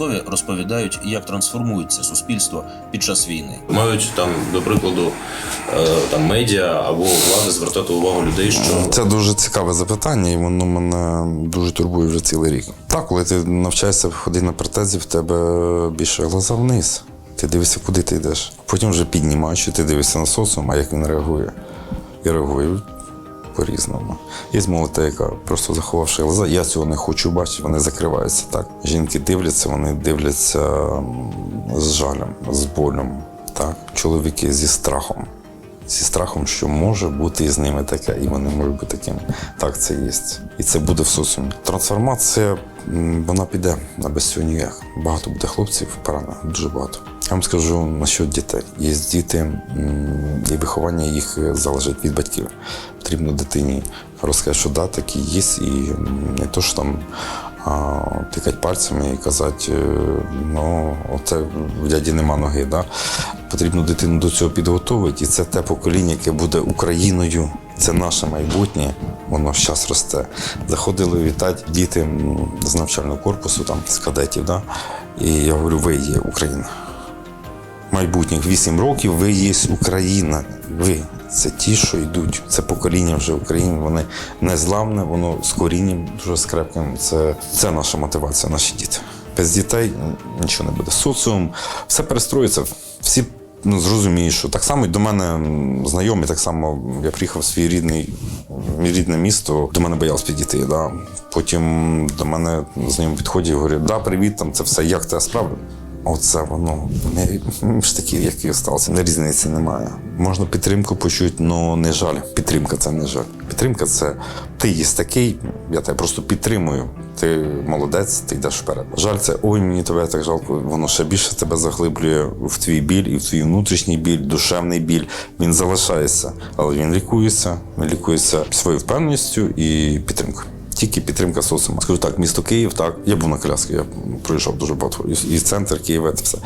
Військові розповідають, як трансформується суспільство під час війни. Мають там, до прикладу, е, там медіа або влада звертати увагу людей, що Це дуже цікаве запитання, і воно мене дуже турбує вже цілий рік. Так, коли ти навчаєшся ходити на протезі, в тебе більше глаза вниз. Ти дивишся, куди ти йдеш. Потім вже піднімаєш, і ти дивишся на соціум, а як він реагує. І реагує по-різному. Є молода, яка просто заховавши глаза. Я цього не хочу бачити, вони закриваються так. Жінки дивляться, вони дивляться з жалем, з болем. Так? Чоловіки зі страхом. Зі страхом, що може бути із ними таке, і вони можуть бути такими. Так, це є. І це буде в соціумі. Трансформація вона піде а без цього ніяк. Багато буде хлопців поранено, дуже багато. Я вам скажу насчет дітей. Є діти, і виховання їх залежить від батьків. Потрібно дитині розказати, що да, такі є, і не то, що там тикати пальцями і казати, е, ну, оце в дяді нема ноги. Да? Потрібно дитину до цього підготовити, і це те покоління, яке буде Україною. Це наше майбутнє, воно зараз росте. Заходили вітати діти з навчального корпусу, там, з кадетів. Да? І я говорю, ви є Україна майбутніх 8 років ви є Україна. Ви це ті, що йдуть. Це покоління вже України. Вони незламне, воно з корінням дуже скрепким. Це, це наша мотивація, наші діти. Без дітей нічого не буде. Соціум, все перестроїться. Всі ну, зрозуміють, що так само і до мене знайомі, так само я приїхав в свій рідний, рідне місто, до мене боялись підійти. Да. Потім до мене знайомі підходять і говорять, да, привіт, там це все, як тебе справи? Оце воно. Ми, ми ж такі, які залишилися. Не різниці немає. Можна підтримку почути, але не жаль. Підтримка це не жаль. Підтримка це ти є такий, я тебе просто підтримую. Ти молодець, ти йдеш вперед. Жаль, це ой, мені тебе так жалко. Воно ще більше тебе заглиблює в твій біль і в твій внутрішній біль, душевний біль. Він залишається, але він лікується. Він лікується своєю впевненістю і підтримкою. Тільки підтримка соціуму. Скажу так, місто Київ, так. Я був на коляскі, я пройшов дуже багато. І, центр Києва, це все.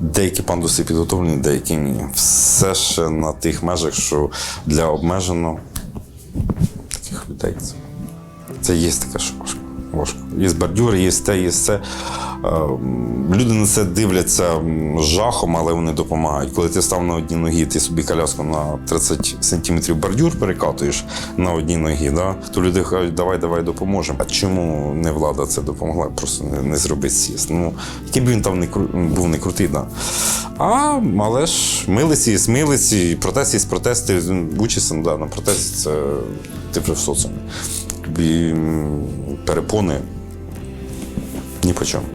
Деякі пандуси підготовлені, деякі ні. Все ще на тих межах, що для обмежено таких людей. Це є таке, що важко. важко. Є бордюри, є те, є це. Е, Люди на це дивляться з жахом, але вони допомагають. Коли ти став на одній ногі, ти собі коляску на 30 сантиметрів бордюр перекатуєш на одній ногі, да? то люди кажуть, давай, давай допоможемо. А чому не влада це допомогла? Просто не, не зробити з'їзд. Ну, який б він там не кру- був не крутий, да. А, але ж милиці, є милиці, протест є протест, ти учишся да, на протесті, це ти вже в соціумі. Тобі перепони ні по чому.